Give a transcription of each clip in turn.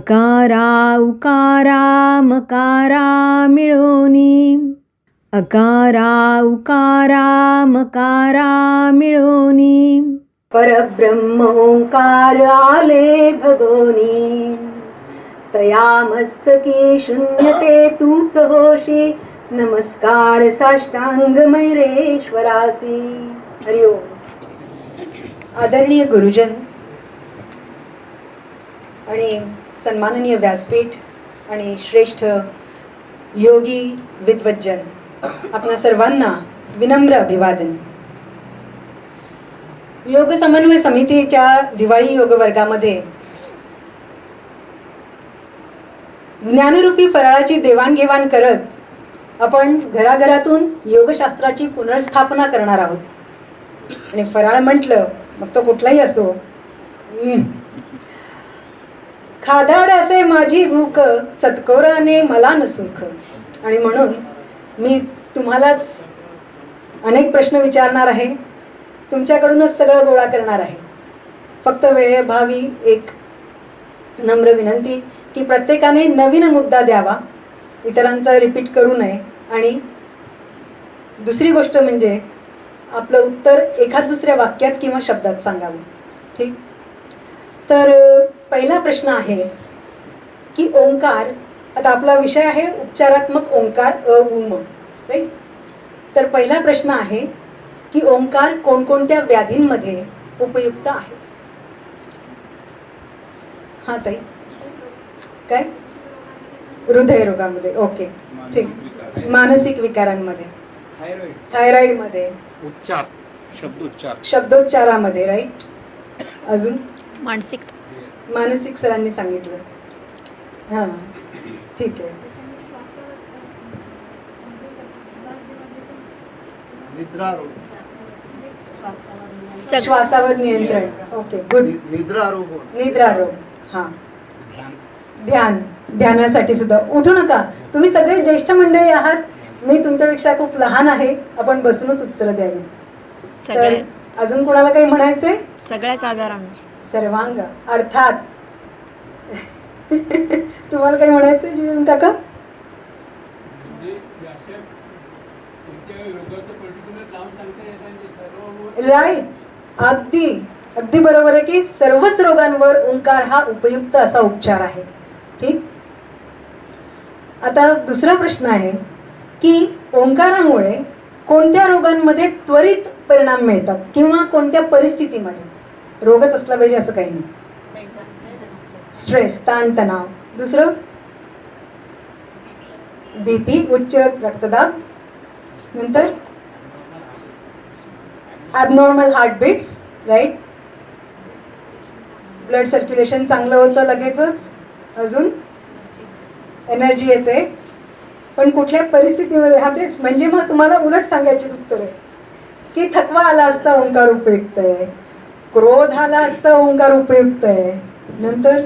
अकारा उकारा मकारा मिळोनी. अकारा उकारा मकारा मिळोनी. परब्रह्म ओंकार आले भगोनी. तया मस्तकी शून्यते तूच होशी. नमस्कार साष्टांग मैरेश्वरासी. हरि ओम. आदरणीय गुरुजन आणि सन्माननीय व्यासपीठ आणि श्रेष्ठ योगी विद्वज्जन आपल्या सर्वांना विनम्र अभिवादन. योग समन्वय समितीच्या दिवाळी योग वर्गामध्ये ज्ञानरूपी फराळाची देवाणघेवाण करत आपण घराघरातून योगशास्त्राची पुनर्स्थापना करणार आहोत. आणि फराळ म्हटलं मग तो कुठलाही असो खादाड असे माझी भूक चतकोराने मला नसुख आणि म्हणून मी तुम्हालाच अनेक प्रश्न विचारणार आहे. तुमच्याकडूनच सगळं गोळा करणार आहे. फक्त वेळेअभावी एक नम्र विनंती की प्रत्येकाने नवीन मुद्दा द्यावा. इतरांचा रिपीट करू नये. आणि दुसरी गोष्ट म्हणजे आपलं उत्तर एखाद दुसऱ्या वाक्यात किंवा शब्दात सांगावं. ठीक? तर पहिला प्रश्न आहे की ओंकार आता आपला विषय आहे उपचारात्मक ओंकार अ उम राईट तर पहिला प्रश्न आहे की ओंकार कोणकोणत्या व्याधींमध्ये उपयुक्त आहे? हां ताई. काय? हृदयरोगामध्ये ओके. ठीक. मानसिक विकारांमध्ये. थायरॉइडमध्ये. उच्चार. शब्दोच्चार. शब्दोच्चारामध्ये राईट अजून? मानसिक मानसिक सरांनी सांगितलं. हां ठीक आहे. निद्रा रोग सग श्वासावर नियंत्रण. Okay good. नि- निद्रा रोग निद्रा रोग हां. ध्यान. ध्यान. ध्यानासाठी सुद्धा. उठू नका. तुम्ही सगळे ज्येष्ठ मंडळी आहात. मी तुमच्यापेक्षा खूप लहान आहे. आपण बसूनच उत्तरं द्यावी. तर अजून कोणाला काही म्हणायचंय? सगळ्याच आजारांवर. सर्वांग अर्थात. तुम्हाला काही म्हणायचंय जीवन काका? राईट अगदी अगदी बरोबर आहे की सर्वच रोगांवर ओंकार हा उपयुक्त असा उपचार आहे. ठीक? आता दुसरा प्रश्न आहे की ओंकारामुळे कोणत्या रोगांमध्ये त्वरित परिणाम मिळतात किंवा कोणत्या परिस्थितीमध्ये? रोगच असला पाहिजे असं काही नाही. स्ट्रेस ताणतणाव. दुसरं? बीपी उच्च रक्तदाब. नंतर? Abnormal heartbeats right blood circulation चांगलं होतं लगेचच. अजून? एनर्जी येते. पण कुठल्या परिस्थितीमध्ये? हा तेच. म्हणजे मग तुम्हाला उलट सांगायची उत्तर आहे. की थकवा आला असता ओंकार उपयुक्त आहे. क्रोध आला असता ओंकार उपयुक्त आहे. नंतर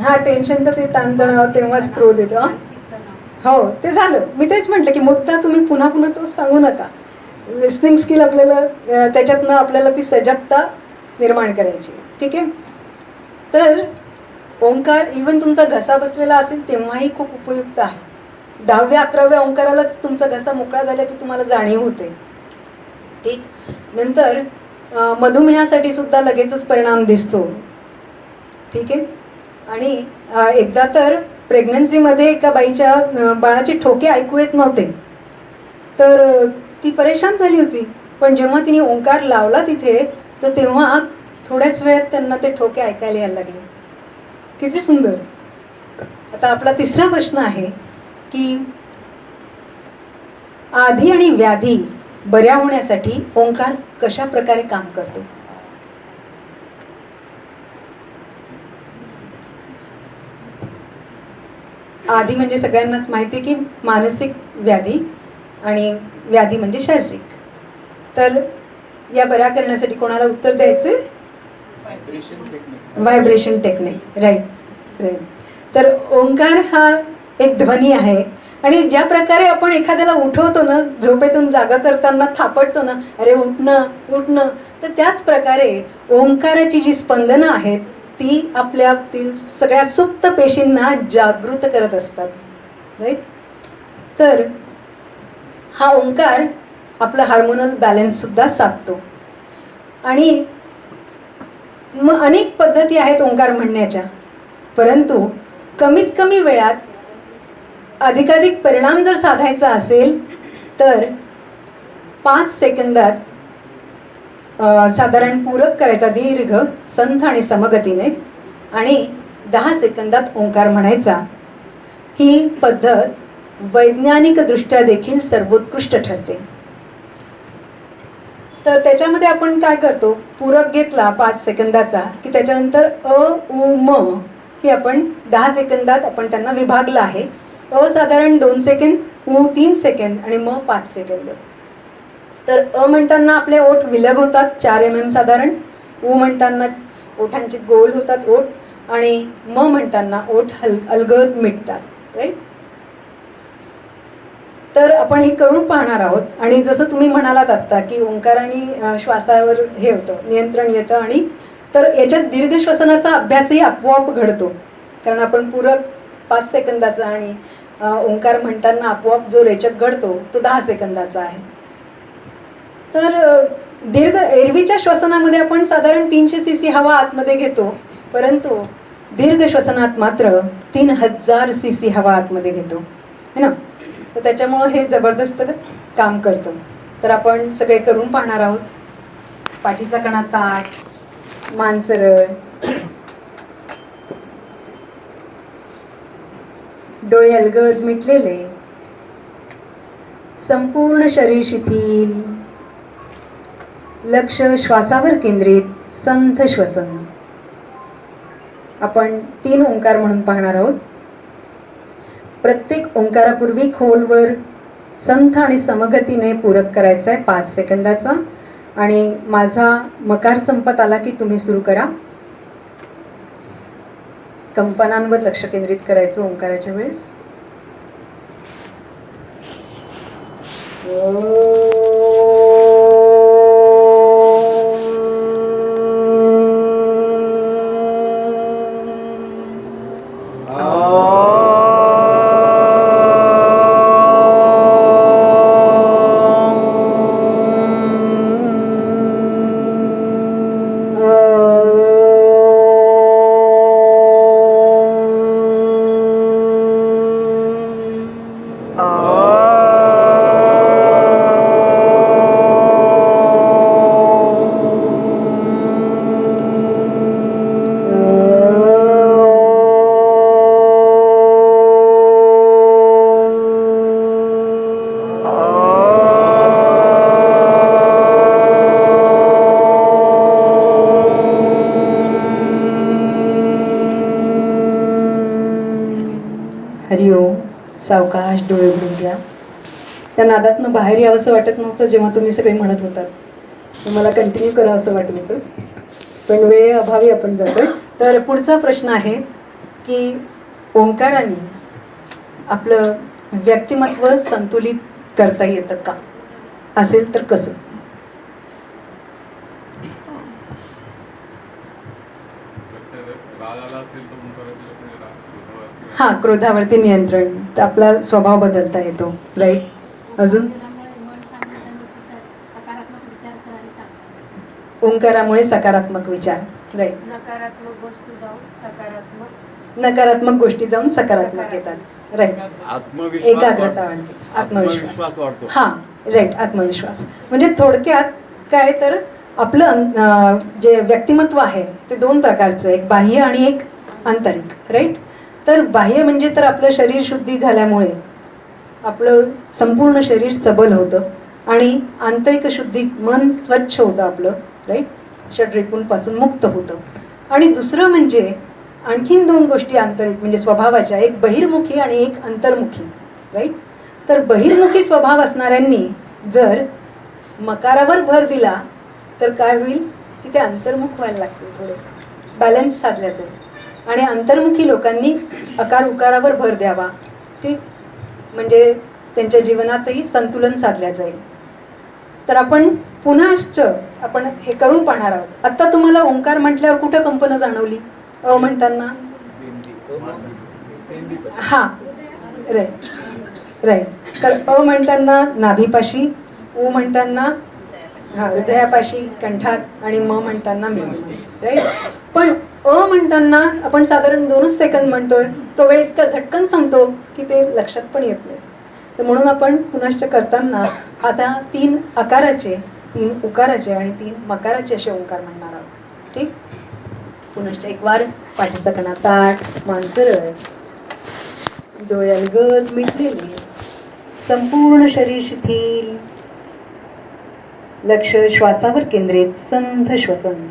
हा टेन्शन तर ते ताणतणाव तेव्हाच क्रोध येतो हो. ते झालं. मी तेच म्हटलं की मुद्दा तुम्ही पुन्हा पुन्हा तो सांगू नका. लिस्निंग स्किल आपल्याला त्याच्यातनं आपल्याला ती सजगता निर्माण करायची. ठीक आहे? तर ओंकार इवन तुमचा घसा बसलेला असेल तेव्हाही खूप उपयुक्त आहे. दहाव्या अकराव्या ओंकारालाच तुमचा घसा मोकळा झाल्याची तुम्हाला जाणीव होते. ठीक? नंतर मधुमेहासाठी सुद्धा लगेचच परिणाम दिसतो. ठीक आहे? आणि एकदा तर प्रेग्नन्सीमध्ये एका बाईच्या बाळाचे ठोके ऐकू येत नव्हते. तर ती परेशान झाली होती. पण जेव्हा तिने ओंकार लावला तिथे तर तेव्हा थोड्याच वेळात त्यांना ते ठोके ऐकायला यायला लागले. किती सुंदर. आता आपला तिसरा प्रश्न आहे की आधी आणि व्याधी बऱ्या होण्यासाठी ओंकार कशा प्रकारे काम करतो? आधी म्हणजे सगळ्यांनाच माहिती आहे की मानसिक व्याधी आणि व्याधी म्हणजे शारीरिक. तर या बऱ्या करण्यासाठी कोणाला उत्तर द्यायचं व्हायब्रेशन टेक्निक राईट राईट तर ओंकार हा एक ध्वनी आहे. आणि ज्या प्रकारे आपण एखाद्याला उठवतो ना झोपेतून जागा करताना थापडतो ना अरे उठणं उठणं तर त्याच प्रकारे ओंकाराची जी स्पंदनं आहेत ती आपल्यातील सगळ्या सुप्त पेशींना जागृत करत असतात. राईट तर हा ओंकार आपला हार्मोनल बॅलन्ससुद्धा साधतो. आणि मग अनेक पद्धती आहेत ओंकार म्हणण्याच्या. परंतु कमीत कमी वेळात अधिकाधिक परिणाम जर साधायचा असेल तर पाच सेकंदात साधारण पूरक करायचा दीर्घ संथ आणि समगतीने आणि दहा सेकंदात ओंकार म्हणायचा. ही पद्धत वैज्ञानिकदृष्ट्या देखील सर्वोत्कृष्ट ठरते. तर त्याच्यामध्ये आपण काय करतो? पूरक घेतला पाच सेकंदाचा की त्याच्यानंतर अ उ म ही आपण दहा सेकंदात आपण त्यांना विभागलं आहे. अ साधारण दोन सेकंद उ तीन सेकंद आणि म पाच सेकंद. तर अ म्हणताना आपले ओठ विलग होतात चार एम एम साधारण. उ म्हणताना ओठांचे गोल होतात ओठ आणि म म्हणताना ओठ हल अलगद मिटतात राईट तर आपण हे करून पाहणार आहोत आणि जसं तुम्ही म्हणालात आत्ता की ओंकाराने आणि श्वासावर हे होतं नियंत्रण येतं आणि तर याच्यात दीर्घ श्वसनाचा अभ्यासही आपोआप घडतो. कारण आपण पूरक पाच सेकंदाचा आणि ओंकार म्हणताना आपोआप जो रेचक घडतो तो दहा सेकंदाचा आहे. तर दीर्घ एरवीच्या श्वसनामध्ये आपण साधारण तीनशे सी सी हवा आतमध्ये घेतो परंतु दीर्घ श्वसनात मात्र तीन हजार सी सी हवा आतमध्ये घेतो. है ना? तर त्याच्यामुळं हे जबरदस्त काम करतं. तर आपण सगळे करून पाहणार आहोत. पाठीचा कणा ताट मान सरळ डोळे अलगद मिटलेले. संपूर्ण शरीर शिथिल. लक्ष श्वासावर केंद्रित संथ श्वसन. आपण तीन ओंकार म्हणून पाहणार आहोत. प्रत्येक ओंकारापूर्वी खोलवर संथ आणि समगतीने पूरक करायचा आहे पाच सेकंदाचा. आणि माझा मकार संपत आला की तुम्ही सुरू करा. कंपनांवर लक्ष केंद्रित करायचं ओंकाराच्या वेळेस? हरिओम सावकाश डोळे उघडून घ्या. त्या नादातनं बाहेर यावंसं वाटत नव्हतं जेव्हा तुम्ही सगळे म्हणत होतात. मला कंटिन्यू करावं असं वाटत होतं. पण वेळेअभावी आपण जातो तर पुढचा प्रश्न आहे की ओंकाराने आपलं व्यक्तिमत्व संतुलित करता येतं का? असेल तर कसं राग आला असेल तर ओंकाराची म्हणजे राग क्रोधावरती हां क्रोधावरती नियंत्रण. तर आपला स्वभाव बदलता येतो राईट अजून? ओंकारामुळे सकारात्मक विचार राईट नकारात्मक गोष्टी जाऊन सकारात्मक नकारात्मक गोष्टी जाऊन सकारात्मक येतात राईट एकाग्रता वाढतो. आत्मविश्वास हा राईट आत्मविश्वास. म्हणजे थोडक्यात काय तर आपलं जे व्यक्तिमत्व आहे ते दोन प्रकारचं एक बाह्य आणि एक आंतरिक राईट तर बाह्य म्हणजे तर आपलं शरीर शुद्धी झाल्यामुळे आपलं संपूर्ण शरीर सबल होतं आणि आंतरिक शुद्धी मन स्वच्छ होतं आपलं राईट षड्रिपूंपासून मुक्त होतं. आणि दुसरं म्हणजे आणखीन दोन गोष्टी आंतरिक म्हणजे स्वभावाच्या. एक बहिर्मुखी आणि एक अंतर्मुखी राईट तर बहिर्मुखी स्वभाव असणाऱ्यांनी जर मकारावर भर दिला तर काय होईल? की ते अंतर्मुख व्हायला लागतील थोडे. बॅलन्स साधल्याचं. आणि अंतर्मुखी लोकांनी अकार उकारावर भर द्यावा. ठीक म्हणजे त्यांच्या जीवनातही संतुलन साधल्या जाईल. तर आपण पुन्हाच आपण हे करून पाहणार आहोत. आत्ता तुम्हाला ओंकार म्हटल्यावर कुठं कंपनं जाणवली? अ म्हणताना? हा राईट राईट तर अ म्हणताना नाभीपाशी उ म्हणताना हा हृदयापाशी कंठात आणि म म्हणताना मी राईट पण अ म्हणताना आपण साधारण दोनच सेकंद म्हणतोय तो वेळ इतका झटकन संपतो की ते लक्षात पण येत नाही. तर म्हणून आपण पुनश्च करताना आता तीन आकाराचे तीन उकाराचे आणि तीन मकाराचे असे ओंकार म्हणणार आहोत. ठीक? पुनश्च एक वार पाठीचा कणा ताट मांसर सरळ मिटलेली संपूर्ण शरीर शिथिल लक्ष श्वासावर केंद्रित संध श्वसन.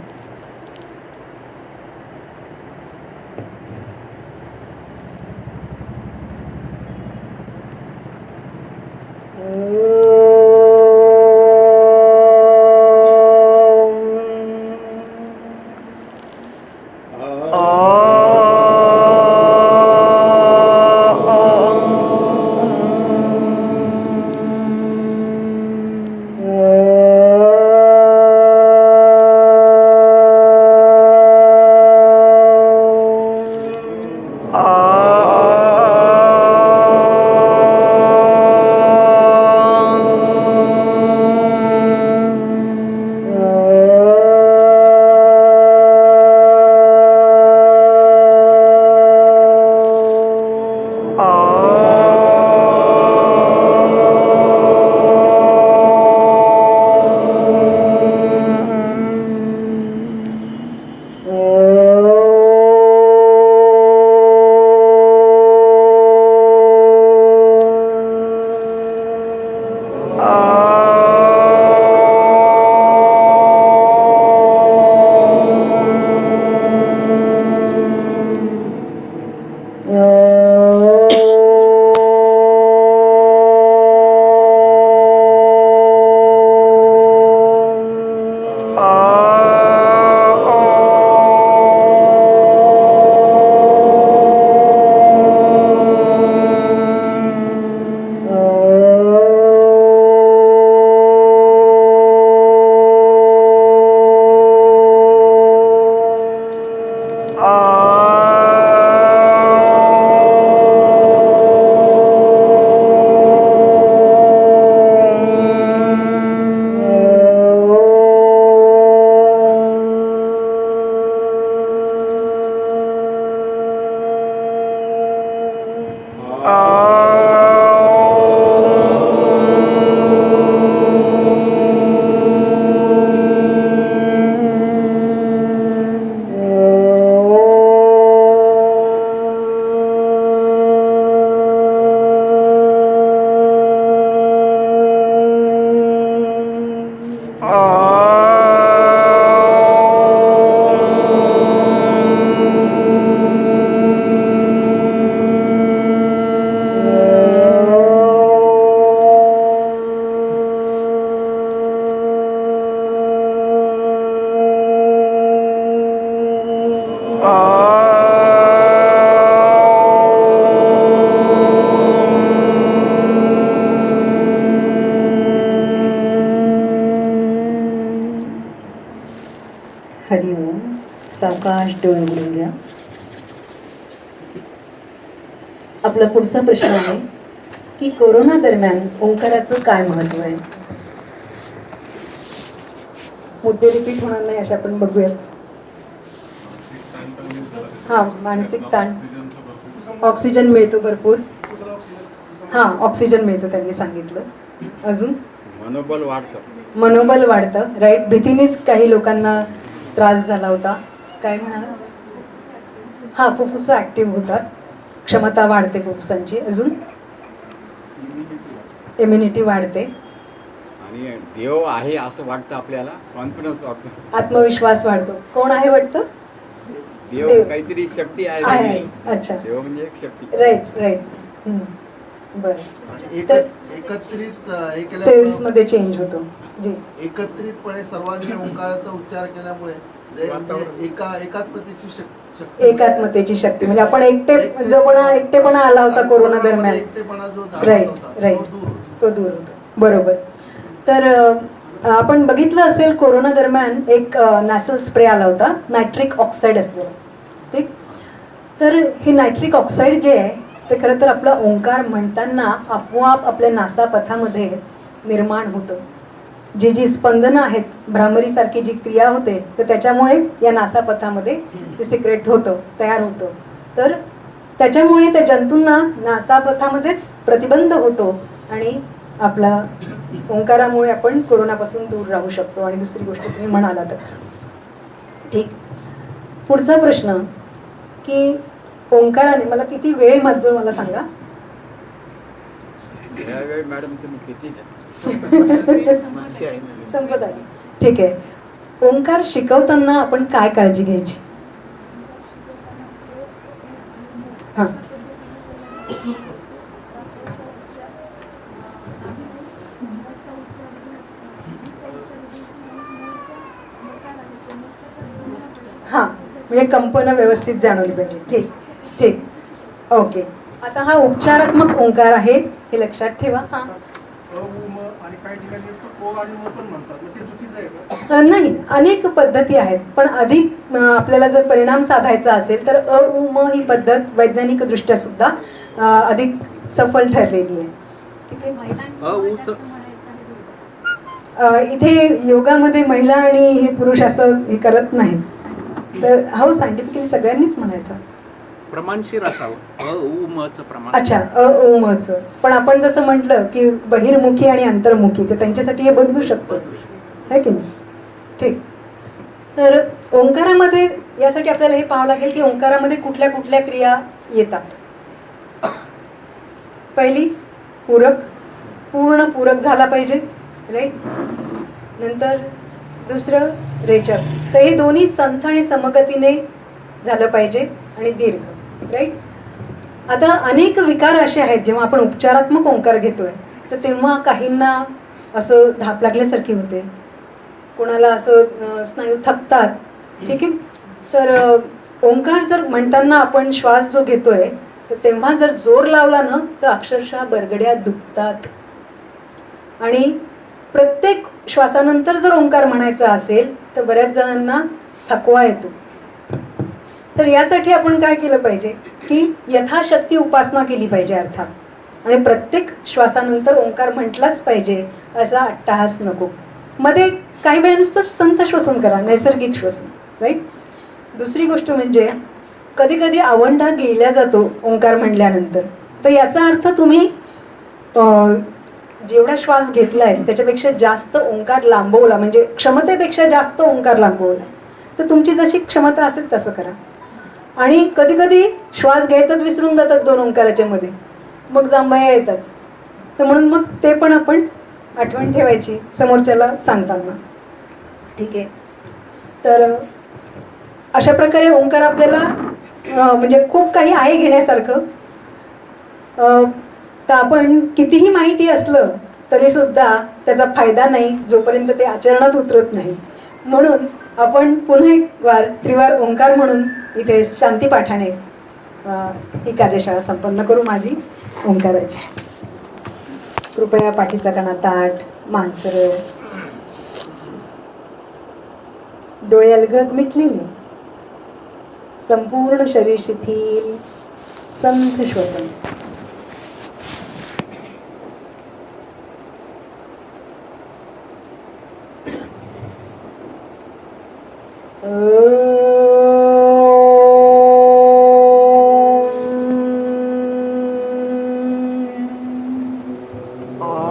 हरिओम सावकाश डोळे उघडून घ्या. आपला पुढचा प्रश्न आहे की कोरोना दरम्यान ओंकाराचं काय महत्त्व आहे? मुद्दे रिपीट होणार नाही अशा आपण बघूयात. हा मानसिक ताण. ऑक्सिजन मिळतो भरपूर. हा ऑक्सिजन मिळतो त्यांनी सांगितलं. अजून? मनोबल वाढतं. मनोबल वाढतं राईट भीतीनेच काही लोकांना त्रास झाला होता. काय म्हणाला? हा फुफ्फुसं ॲक्टिव्ह होतात. क्षमता वाढते फुफ्फुसांची. अजून? इम्युनिटी वाढते. आणि देव आहे असं वाटतं आपल्याला. कॉन्फिडन्स वाटतो आत्मविश्वास वाढतो. कोण आहे वाटतं? देव देव. काहीतरी शक्ती आहे. अच्छा. देव म्हणजे एक शक्ती. राईट राईट बरं. एकत्रित सेल्समध्ये चेंज होतो. जी. एकत्रितपणे सर्वांनी ओंकाराचा उच्चार केल्यामुळे म्हणजे एका एकात्मतेची शक्ती शक्ती एकात्मतेची शक्ती. म्हणजे आपण एकटे जपणा एकटेपणा आला होता कोरोना दरम्यान. एकटेपणा जो जाणवत राईट राईट तो दूर होतो. बरोबर. तर आपण बघितलं असेल कोरोना दरम्यान एक नॅसल स्प्रे आला होता नायट्रिक ऑक्साईड असलेला. ठीक? तर हे नायट्रिक ऑक्साईड जे आहे ते खरं तर आपला ओंकार म्हणताना आपोआप आपल्या नासापथामध्ये निर्माण होतं. जी जी स्पंदनं आहेत भ्रामरीसारखी जी क्रिया होते तर त्याच्यामुळे या नासापथामध्ये ते सिक्रेट होतं तयार होतं. तर त्याच्यामुळे त्या जंतूंना नासापथामध्येच प्रतिबंध होतो आणि आपला ओंकारामुळे आपण कोरोनापासून दूर राहू शकतो. आणि दुसरी गोष्ट तुम्ही म्हणालातच. ठीक. पुढचा प्रश्न की ओंकाराने मला किती वेळ माझं मला सांगा. संपत आली. ठीक आहे. ओंकार शिकवताना आपण काय काळजी घ्यायची? हां. हां. म्हणजे कंपनं व्यवस्थित जाणवली पाहिजे. ठीक. ठीक. ओके आता हा उपचारात्मक ओंकार आहे हे लक्षात ठेवा. हां. अ, उ, म आणि काही ठिकाणी नुसतं ओ आणि म पण म्हणतात. मग ते चुकीचं आहे का? अ, नाही. अनेक पद्धती आहेत. पण अधिक आपल्याला जर परिणाम साधायचा असेल तर अ उ म ही पद्धत वैज्ञानिकदृष्ट्या सुद्धा अ, अधिक सफल ठरलेली आहे. इथे योगामध्ये महिला आणि हे पुरुष असं हे करत नाहीत. तर हो सायंटिफिकली सगळ्यांनीच म्हणायचं. प्रमाणशीर असावं. अ उ प्रमाण. अच्छा अ उ म च. पण आपण जसं म्हटलं की बहिर्मुखी आणि अंतर्मुखी तर त्यांच्यासाठी हे बदलू शकतं. आहे की नाही? ठीक. तर ओंकारामध्ये यासाठी आपल्याला हे पाहावं लागेल की ओंकारामध्ये कुठल्या कुठल्या क्रिया येतात. पहिली पूरक. पूर्ण पूरक झाला पाहिजे राईट नंतर दुसरं रेचक. तर हे दोन्ही संथ आणि समगतीने झालं पाहिजे आणि दीर्घ. राईट आता अनेक विकार असे आहेत जेव्हा आपण उपचारात्मक ओंकार घेतोय तर तेव्हा काहींना असं धाप लागल्यासारखी होते. कोणाला असं स्नायू थकतात ठीक आहे? तर ओंकार जर म्हणताना आपण श्वास जो घेतोय तर तेव्हा जर जोर लावला ना तर अक्षरशः बरगड्या दुखतात. आणि प्रत्येक श्वासानंतर जर ओंकार म्हणायचा असेल तर बऱ्याच जणांना थकवा येतो. तर यासाठी आपण काय केलं पाहिजे? की यथाशक्ती उपासना केली पाहिजे अर्थात. आणि प्रत्येक श्वासानंतर ओंकार म्हटलाच पाहिजे असा अट्टहास नको. मध्ये काही वेळा नुसतं संत श्वसन करा नैसर्गिक श्वसन राईट दुसरी गोष्ट म्हणजे कधी कधी आवंढा गिळल्या जातो ओंकार म्हणल्यानंतर. तर याचा अर्थ तुम्ही जेवढा श्वास घेतलाय त्याच्यापेक्षा जास्त ओंकार लांबवला म्हणजे क्षमतेपेक्षा जास्त ओंकार लांबवला. तर तुमची जशी क्षमता असेल तसं करा. आणि कधी कधी श्वास घ्यायचाच विसरून जातात दोन ओंकाराच्या मध्ये. मग जांभया येतात. तर म्हणून मग ते पण आपण आठवण ठेवायची समोरच्याला सांगताना. ठीक आहे. तर अशा प्रकारे ओंकार आपल्याला म्हणजे खूप काही आहे घेण्यासारखं. तर आपण कितीही माहिती असलं तरी सुद्धा त्याचा फायदा नाही जोपर्यंत ते आचरणात उतरत नाही म्हणून आपण पुन्हा एक वार त्रिवार ओंकार म्हणून इथे शांती पाठाने ही कार्यशाळा संपन्न करू माझी ओंकाराची. कृपया पाठीचा कणा ताट मांसर डोळे अलगद मिटलेले. संपूर्ण शरीर शिथिल संथ श्वसन. 음. 아.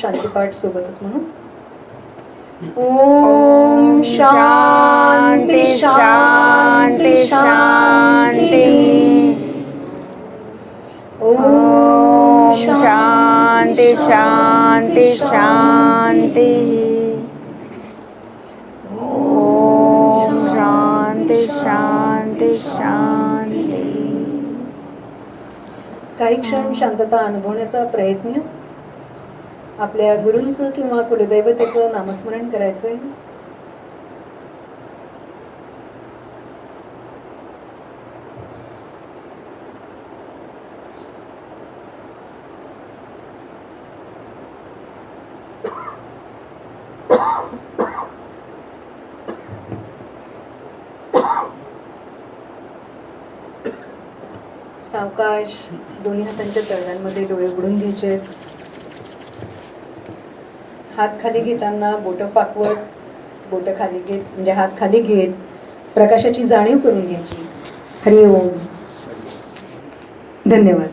शांतीपाठ सोबतच म्हणू ओम शांती शांती शांती. ओम शांती शांती शांती. ओम शांती शांती शांती. काही क्षण शांतता अनुभवण्याचा प्रयत्न. आपल्या गुरूंचं किंवा कुलदैवतेचं नामस्मरण करायचंय? सावकाश दोन्ही हातांच्या तळव्यांमध्ये डोळे उघडून घ्यायचे हात खाली घेताना बोटं पाकवत बोटं खाली घेत म्हणजे हात खाली घेत प्रकाशाची जाणीव करून घ्यायची. हरिओम. धन्यवाद.